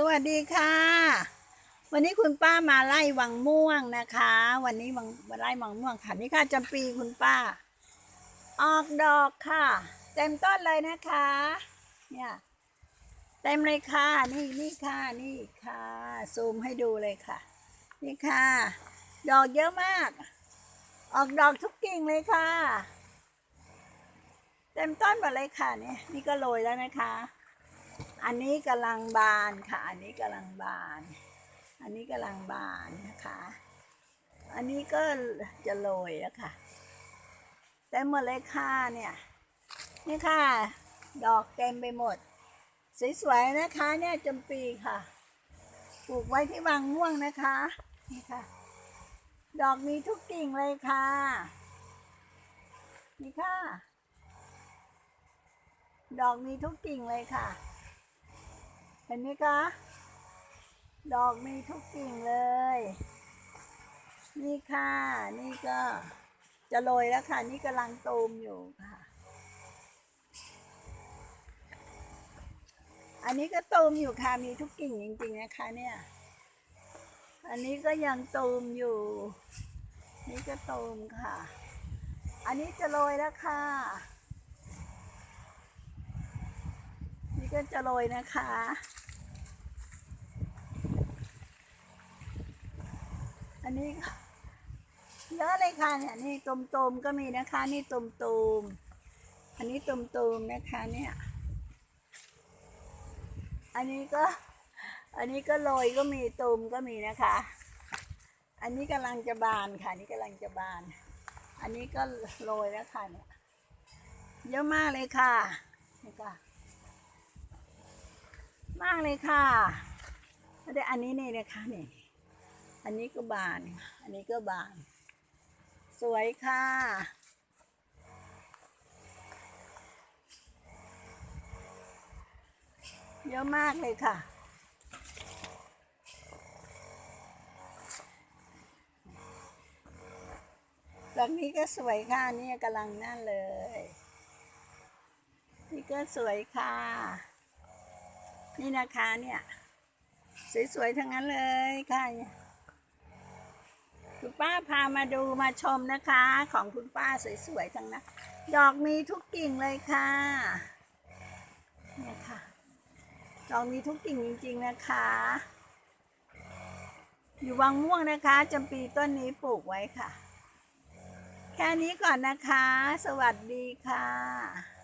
สวัสดีค่ะ วันนี้คุณป้ามาไล่วังม่วงนะคะ วันนี้วังมาไล่วังม่วงค่ะนี่ค่ะจำปีคุณป้า ออกดอกค่ะ เต็มต้นเลยนะคะ เนี่ยเต็มเลยค่ะนี่นี่ค่ะนี่ค่ะซูมให้ดูเลยค่ะ นี่ค่ะ ดอกเยอะมาก ออกดอกทุกกิ่งเลยค่ะ เต็มต้นหมดเลยค่ะเนี่ยนี่ก็โรยแล้วนะคะ อันนี้กำลังบานค่ะ อันนี้กำลังบาน อันนี้กำลังบานนะคะ อันนี้ก็จะโรยแล้วค่ะเต็มหมดเลยค่ะเนี่ยนี่ค่ะ ดอกเต็มไปหมด สวยๆนะคะเนี่ยจำปีค่ะปลูกไว้ที่บางม่วงนะคะนี่ค่ะ ดอกมีทุกกิ่งเลยค่ะ นี่ค่ะ ดอกมีทุกกิ่งเลยค่ะ เห็นไหมคะ ดอกมีทุกกิ่งเลย นี่ค่ะ นี่ก็จะโรยแล้วค่ะ นี่กำลังตูมอยู่ค่ะ อันนี้ก็ตูมอยู่ค่ะ มีทุกกิ่งจริงๆนะคะเนี่ย อันนี้ก็ยังตูมอยู่ นี่ก็ตูมค่ะ อันนี้จะโรยแล้วค่ะ นี่ก็จะโรยนะคะ อันนี้เยอะเลยค่ะเนี่ยนี่ตุมๆก็มีนะคะ นี่ตุมๆอันนี้ตุมๆนะคะเนี่ย อันนี้ก็ อันนี้ก็โรยก็มีตุมก็มีนะคะ อันนี้กำลังจะบานค่ะนี่กำลังจะบาน อันนี้ก็โรยแล้วค่ะเนี่ยเยอะมากเลยค่ะนี่ค่ะ มากเลยค่ะแล้วเดี๋ยวอันนี้นี่นะคะนี่อันนี้ก็บาน อันนี้ก็บาน สวยค่ะ เยอะมากเลยค่ะดอกนี้ก็สวยค่ะนี่กำลังนั่นเลย นี่ก็สวยค่ะ นี่นะคะเนี่ย สวยๆ ทั้งนั้นเลยค่ะคุณป้าพามาดูมาชมนะคะ ของคุณป้าสวยๆ ทั้งนั้น ดอกมีทุกกิ่งเลยค่ะเนี่ยค่ะ ดอกมีทุกกิ่งจริง ๆ นะคะ อยู่วังม่วงนะคะจำปีต้นนี้ปลูกไว้ค่ะ แค่นี้ก่อนนะคะ สวัสดีค่ะ